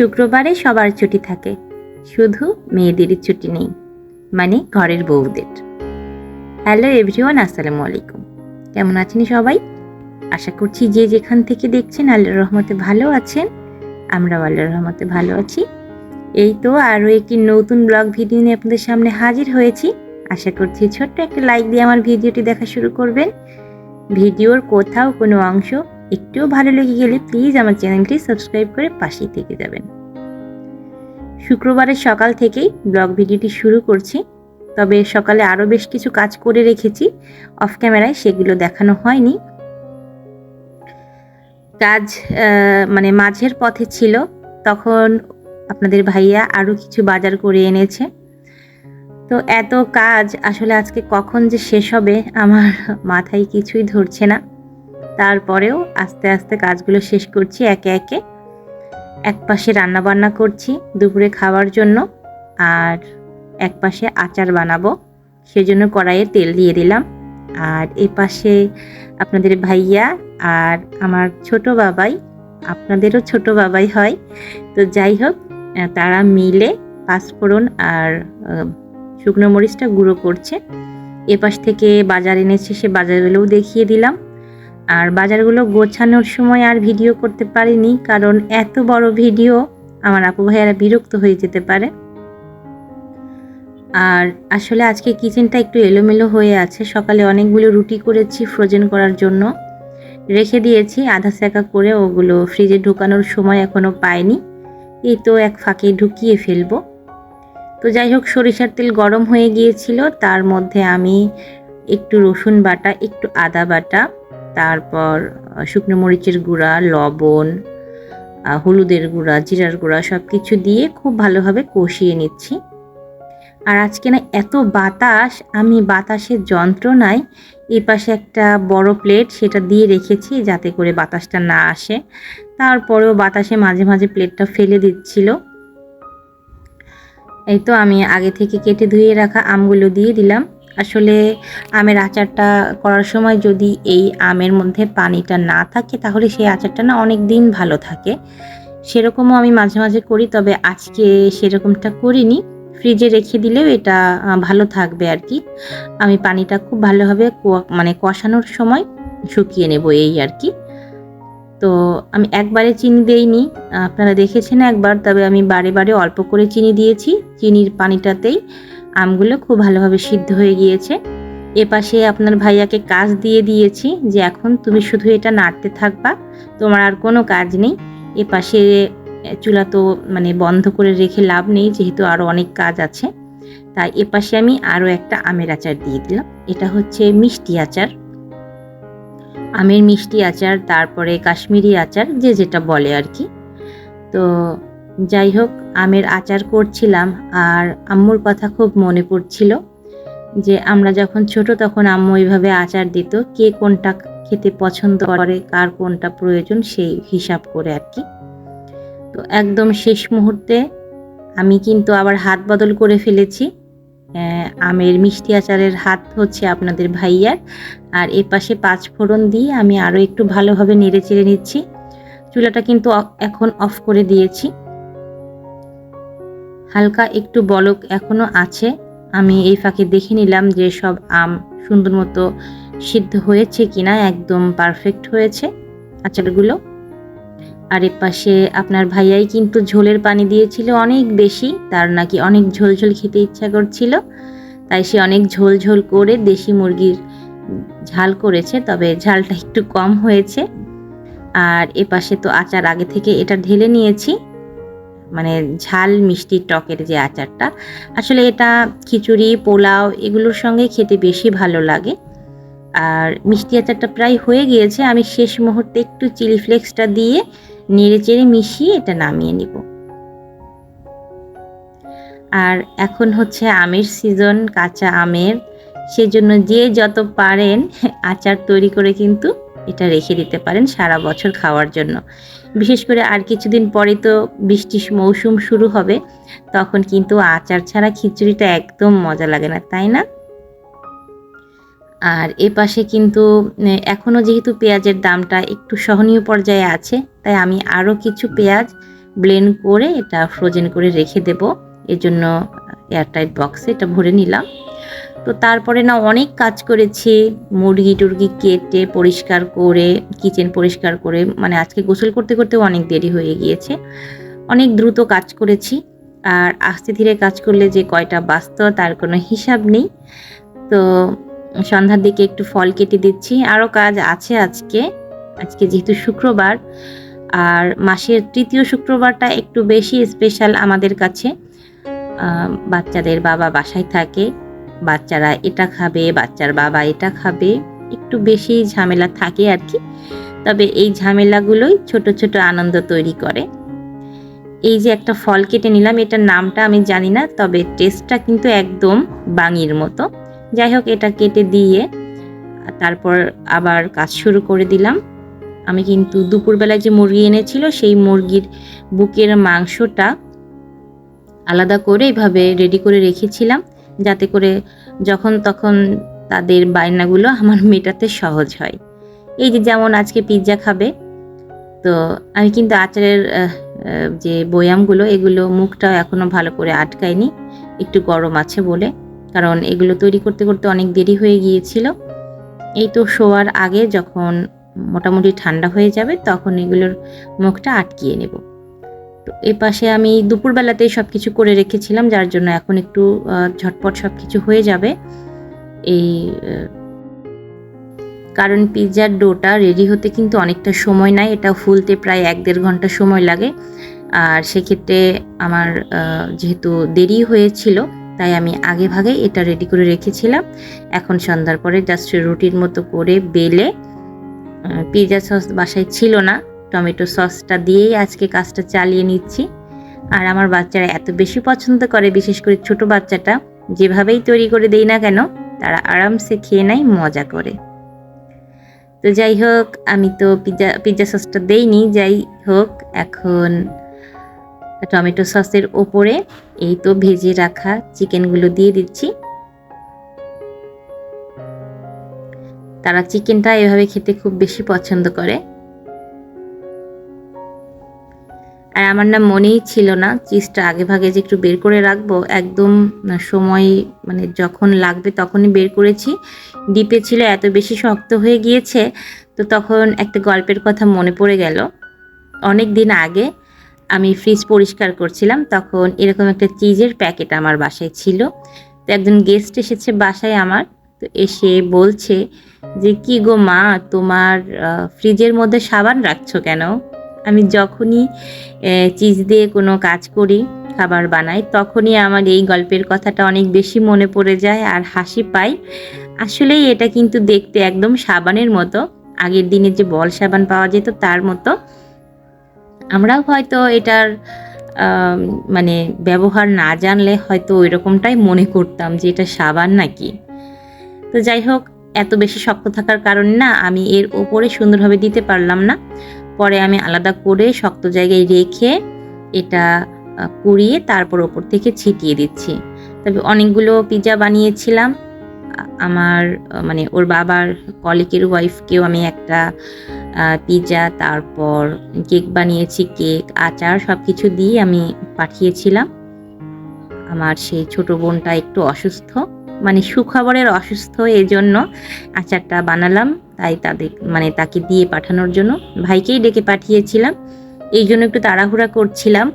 শুক্রবারে সবার ছুটি থাকে। শুধু মেয়েদেরই ছুটি নেই মানে ঘরের বউদের। হ্যালো এভরিওয়ান, আসসালামু আলাইকুম। কেমন আছেন সবাই? আশা করছি যে যেখান থেকে দেখছেন আল্লাহর রহমতে ভালো আছেন। আমরাও আল্লাহর রহমতে ভালো আছি। এই তো আরও একটি নতুন ব্লগ ভিডিও নিয়ে আপনাদের সামনে হাজির হয়েছি। আশা করছি ছোট্ট একটা লাইক দিয়ে আমার ভিডিওটি দেখা শুরু করবেন। ভিডিওর কোথাও কোনো অংশ একটুও ভালো লেগে গেলে প্লিজ আমার চ্যানেলটি সাবস্ক্রাইব করে পাশেই থেকে যাবেন। শুক্রবারের সকাল থেকেই ব্লগ ভিডিওটি শুরু করছি, তবে সকালে আরও বেশ কিছু কাজ করে রেখেছি অফ ক্যামেরায় সেগুলো দেখানো হয়নি। কাজ মানে মাঝের পথে ছিল, তখন আপনাদের ভাইয়া আরও কিছু বাজার করে এনেছে। তো এত কাজ, আসলে আজকে কখন যে শেষ হবে, আমার মাথায় কিছুই ধরছে না। তারপরেও আস্তে আস্তে কাজগুলো শেষ করছি একে একে। এক পাশে রান্নাবান্না করছি দুপুরে খাওয়ার জন্য আর এক পাশে আচার বানাবো। সেজন্য কড়াইয়ে তেল দিয়ে দিলাম। আর এ পাশে আপনাদের ভাইয়া আর আমার ছোট বাবাই, আপনাদেরও ছোট বাবাই হয়। তো যাই হোক তারা মিলে পাঁচফোড়ন আর শুকনো মরিচটা গুঁড়ো করছে। এপাশ থেকে বাজার এনেছে, সে বাজারগুলোও দেখিয়ে দিলাম। আর বাজারগুলো গোছানোর সময় আর ভিডিও করতে পারিনি, কারণ এত বড় ভিডিও আমার আপু ভাইয়ারা বিরক্ত হয়ে যেতে পারে। আর আসলে আজকে কিচেনটা একটু এলোমেলো হয়ে আছে, সকালে অনেকগুলো রুটি করেছি ফ্রোজেন করার জন্য। রেখে দিয়েছি, আধা সেকা করে ওগুলো ফ্রিজে ঢুকানোর সময় এখনও পাইনি। এই তো এক ফাঁকে ঢুকিয়ে ফেলব। তো যাই হোক, সরিষার তেল গরম হয়ে গিয়েছিল, তার মধ্যে আমি একটু রসুন বাটা, একটু আদা বাটা তারপর শুকনো মরিচের গুঁড়া, লবণ হলুদের গুঁড়া, জিরার গুঁড়া সব কিছু দিয়ে খুব ভালোভাবে কষিয়ে নিচ্ছি। আর আজকে না এত বাতাস, আমি বাতাসের যন্ত্রণায় এই পাশে একটা বড় প্লেট সেটা দিয়ে রেখেছি যাতে করে বাতাসটা না আসে। তারপরেও বাতাসে মাঝে মাঝে প্লেটটা ফেলে দিচ্ছিল। এই তো আমি আগে থেকে কেটে ধুয়ে রাখা আমগুলো দিয়ে দিলাম। আসলে আমের আচারটা করার সময় যদি এই আমের মধ্যে পানিটা না থাকে, তাহলে সেই আচারটা না অনেক দিন ভালো থাকে। সেরকমও আমি মাঝে মাঝে করি, তবে আজকে সেরকমটা করিনি। ফ্রিজে রেখে দিলেও এটা ভালো থাকবে আর কি আমি পানিটা খুব ভালোভাবে মানে কষানোর সময় শুকিয়ে নেব এই আর কি তো আমি একবারে চিনি দেইনি। আপনারা দেখেছেন একবার, তবে আমি বারে বারে অল্প করে চিনি দিয়েছি। চিনির পানিটাতেই আমগুলো খুব ভালোভাবে সিদ্ধ হয়ে গিয়েছে। এপাশে আপনার ভাইয়াকে কাজ দিয়ে দিয়েছি যে এখন তুমি শুধু এটা নাড়তে থাকবা, তোমার আর কোনো কাজ নেই। এপাশে চুলা তো মানে বন্ধ করে রেখে লাভ নেই, যেহেতু আরও অনেক কাজ আছে। তাই এপাশে আমি আরও একটা আমের আচার দিয়ে দিলাম। এটা হচ্ছে মিষ্টি আচার। আমের মিষ্টি আচার, তারপরে কাশ্মীরি আচার, যে যেটা বলে আর কি। তো যাই হোক আমের আচার করছিলাম আর আম্মুর কথা খুব মনে পড়ছিল যে আমরা যখন ছোট তখন আম্মু এইভাবে আচার দিত, কে কোনটা খেতে পছন্দ করে, কার কোনটা প্রয়োজন সেই হিসাব করে আর কি। তো একদম শেষ মুহূর্তে আমি কিন্তু আবার হাত বদল করে ফেলেছি। আমের মিষ্টি আচারের হাত হচ্ছে আপনাদের ভাইয়ার আর এ পাশে পাঁচ ফোড়ন দিয়ে আমি আরও একটু ভালোভাবে নেড়ে চেড়ে নিচ্ছি। চুলাটা কিন্তু এখন অফ করে দিয়েছি। হালকা একটু বলক এখনও আছে। আমি এই ফাঁকে দেখে নিলাম যে সব আম সুন্দর মতো সিদ্ধ হয়েছে কিনা, একদম পারফেক্ট হয়েছে। আচারগুলো। আর পাশে আপনার ভাইয়াই কিন্তু ঝোলের পানি দিয়েছিল অনেক বেশি, তার নাকি অনেক ঝোল ঝোল খেতে ইচ্ছা করছিল। তাই সে অনেক ঝোল ঝোল করে দেশি মুরগির ঝাল করেছে, তবে ঝালটা একটু কম হয়েছে। আর এ পাশে তো আচার আগে থেকে এটা ঢেলে নিয়েছি। মানে ঝাল মিষ্টি টকের যে আচারটা, আসলে এটা খিচুড়ি, পোলাও এগুলোর সঙ্গে খেতে বেশি ভালো লাগে। আর মিষ্টি আচারটা প্রায় হয়ে গিয়েছে, আমি শেষ মুহূর্তে একটু চিলি ফ্লেক্সটা দিয়ে নেড়ে চেড়ে মিশিয়ে এটা নামিয়ে নিব। আর এখন হচ্ছে আমের সিজন, কাঁচা আমের, সেজন্য যে যত পারেন আচার তৈরি করে কিন্তু এটা রেখে দিতে পারেন সারা বছর খাওয়ার জন্য। বিশেষ করে আর কিছুদিন পরে তো বৃষ্টির মৌসুম শুরু হবে, তখন কিন্তু আচার ছাড়া খিচুড়িটা একদম মজা লাগে না, তাই না? আর এ পাশে কিন্তু এখনও যেহেতু পেঁয়াজের দামটা একটু সহনীয় পর্যায়ে আছে, তাই আমি আরও কিছু পেঁয়াজ ব্লেন্ড করে এটা ফ্রোজেন করে রেখে দেব। এর জন্য, এয়ারটাইট বক্সে এটা ভরে নিলাম। তো তারপরে না অনেক কাজ করেছি, মুরগি টুরগি কেটে পরিষ্কার করে কিচেন পরিষ্কার করে মানে আজকে গোসল করতে করতে অনেক দেরি হয়ে গিয়েছে। অনেক দ্রুত কাজ করেছি, আর আস্তে ধীরে কাজ করলে যে কয়টা বাঁচত তার কোনো হিসাব নেই। তো সন্ধ্যার দিকে একটু ফল কেটে দিচ্ছি, আরও কাজ আছে আজকে আজকে যেহেতু শুক্রবার, আর মাসের তৃতীয় শুক্রবারটা একটু বেশি স্পেশাল আমাদের কাছে বাচ্চাদের বাবা বাসায় থাকে বাচ্চারা এটা খাবে, বাচ্চার বাবা এটা খাবে। একটু বেশি ঝামেলা থাকে আর কি। তবে এই ঝামেলাগুলোই ছোট ছোট আনন্দ তৈরি করে। এই যে একটা ফল কেটে নিলাম, এটার নামটা আমি জানি না, তবে টেস্টটা কিন্তু একদম বাঙির মতো। যাই হোক, এটা কেটে দিয়ে তারপর আবার কাজ শুরু করে দিলাম। আমি কিন্তু দুপুরবেলায় যে মুরগি এনেছিল, সেই মুরগির বুকের মাংসটা আলাদা করে এভাবে রেডি করে রেখেছিলাম। যাতে করে যখন তখন তাদের বায়নাগুলো আমার মেটাতে সহজ হয়। এই যে যেমন আজকে পিৎজা খাবে, তো আমি কিন্তু আচারের যে বয়ামগুলো, এগুলো মুখটা এখনও ভালো করে আটকায়নি। একটু গরম আছে বলে, কারণ এগুলো তৈরি করতে করতে অনেক দেরি হয়ে গিয়েছিল। এই তো শোয়ার আগে যখন মোটামুটি ঠান্ডা হয়ে যাবে, তখন এগুলোর মুখটা আটকিয়ে নেব। এ পাশে আমি দুপুরবেলাতেই সব কিছু করে রেখেছিলাম, যার জন্য এখন একটু ঝটপট সব কিছু হয়ে যাবে। এই কারণ পিৎজার ডোটা রেডি হতে কিন্তু অনেকটা সময় নেয়, এটা ফুলতে প্রায় এক দেড় ঘণ্টা সময় লাগে। আর সেক্ষেত্রে আমার যেহেতু দেরি হয়েছিল, তাই আমি আগে ভাগে এটা রেডি করে রেখেছিলাম। এখন সন্ধ্যার পরে জাস্ট রুটির মতো করে বেলে পিৎজা সস বাসায় ছিল না। টমেটো সসটা দিয়েই আজকে কাজটা চালিয়ে নিচ্ছি। আর আমার বাচ্চারা এত বেশি পছন্দ করে, বিশেষ করে ছোট বাচ্চাটা, যেভাবেই তৈরি করে দেই না কেন, তারা আরামসে খেয়ে নেয়, মজা করে। তো যাই হোক, আমি তো পিৎজা পিৎজা সসটা দেইনি, যাই হোক, এখন টমেটো সসের ওপরে এই তো ভেজে রাখা চিকেনগুলো দিয়ে দিচ্ছি। তারা চিকেনটা এভাবে খেতে খুব বেশি পছন্দ করে। আর আমার না মনেই ছিল না। চিজটা আগে ভাগে যে একটু বের করে রাখব, একদম সময় মানে যখন লাগবে তখনই বের করেছি। ডিপে ছিল, এত বেশি শক্ত হয়ে গিয়েছে, তো তখন একটা গল্পের কথা মনে পড়ে গেল। অনেক দিন আগে আমি ফ্রিজ পরিষ্কার করছিলাম, তখন এরকম একটা চিজের প্যাকেট আমার বাসায় ছিল। তো একজন গেস্ট এসেছে বাসায় আমার, তো এসে বলছে যে, কি গো মা, তোমার ফ্রিজের মধ্যে সাবান রাখছো কেন? আমি যখনই চিজ দিয়ে কোনো কাজ করি, খাবার বানাই, তখনই আমার এই গল্পের কথাটা অনেক বেশি মনে পড়ে যায় আর হাসি পাই। আসলেই এটা কিন্তু দেখতে একদম সাবানের মতো। আগের দিনে যে বল সাবান পাওয়া যেত, তার মতো। আমরাও হয়তো এটার মানে ব্যবহার না জানলে হয়তো ওই রকমটাই মনে করতাম যে এটা সাবান নাকি। তো যাই হোক, এত বেশি শক্ত থাকার কারণে না, আমি এর ওপরে সুন্দরভাবে দিতে পারলাম না। পরে আমি আলাদা করে শক্ত জায়গায় রেখে এটা কুড়িয়ে তারপর ওপর থেকে ছিটিয়ে দিচ্ছি। তবে অনেকগুলো পিৎজা বানিয়েছিলাম। আমার মানে ওর বাবার কলিকের ওয়াইফকেও আমি একটা পিৎজা তারপর কেক বানিয়েছি, কেক, আচার সব কিছু দিয়ে আমি পাঠিয়েছিলাম। আমার সেই ছোট বোনটা একটু অসুস্থ। মানে সুখবরের অসুস্থ এই জন্য আচারটা বানালাম। তাই তাদের মানে তাকে দিয়ে পাঠানোর জন্য ভাইকেই ডেকে পাঠিয়েছিলাম। এই জন্য একটু তাড়াহুড়া করছিলাম।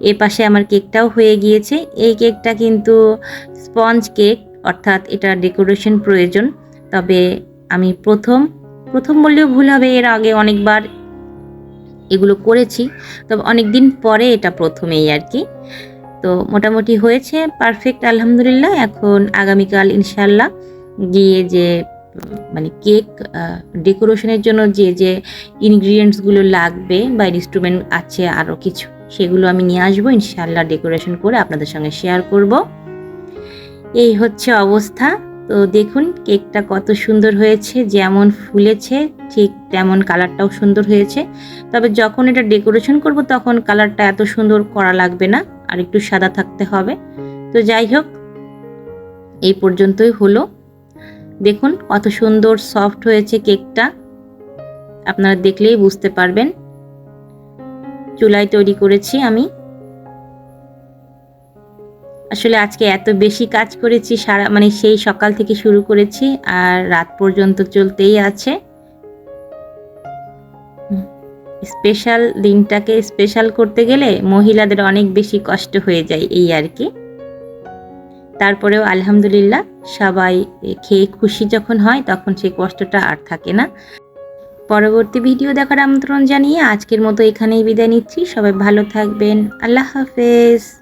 এ পাশে আমার কেকটাও হয়ে গিয়েছে। এই কেকটা কিন্তু স্পঞ্জ কেক, অর্থাৎ এটা ডেকোরেশন প্রয়োজন। তবে আমি প্রথম প্রথম বললেও ভুল হবে, এর আগে অনেকবার এগুলো করেছি। তবে অনেক দিন পরে এটা প্রথমেই আর কি। তো মোটামুটি হয়েছে পারফেক্ট আলহামদুলিল্লাহ। এখন আগামীকাল ইনশাল্লাহ গিয়ে যে মানে কেক ডেকোরেশনের জন্য যে যে ইনগ্রিডিয়েন্টসগুলো লাগবে বা ইনস্ট্রুমেন্ট আছে আরও কিছু, সেগুলো আমি নিয়ে আসব। ইনশাল্লাহ ডেকোরেশন করে আপনাদের সঙ্গে শেয়ার করব। এই হচ্ছে অবস্থা। তো দেখুন কেকটা কত সুন্দর হয়েছে, যেমন ফুলেছে, ঠিক তেমন কালারটাও সুন্দর হয়েছে। তবে যখন এটা ডেকোরেশন করব, তখন কালারটা এত সুন্দর করা লাগবে না। আর একটু সাদা থাকতে হবে। তো যাই হোক, এই পর্যন্তই হলো। দেখুন কত সুন্দর সফট হয়েছে কেকটা। আপনারা দেখলেই বুঝতে পারবেন। চুলায় তৈরি করেছি আমি। আসলে আজকে এত বেশি কাজ করেছি, সারা মানে সেই সকাল থেকে শুরু করেছি আর রাত পর্যন্ত চলতেই আছে। স্পেশাল দিনটাকে স্পেশাল করতে গেলে মহিলাদের অনেক বেশি কষ্ট হয়ে যায় এই আর কি। তারপরেও আলহামদুলিল্লাহ সবাই খেয়ে খুশি যখন হয় তখন সেই কষ্টটা আর থাকে না। পরবর্তী ভিডিও দেখার আমন্ত্রণ জানিয়ে আজকের মতো এখানেই বিদায় নিচ্ছি। সবাই ভালো থাকবেন। আল্লাহ হাফেজ।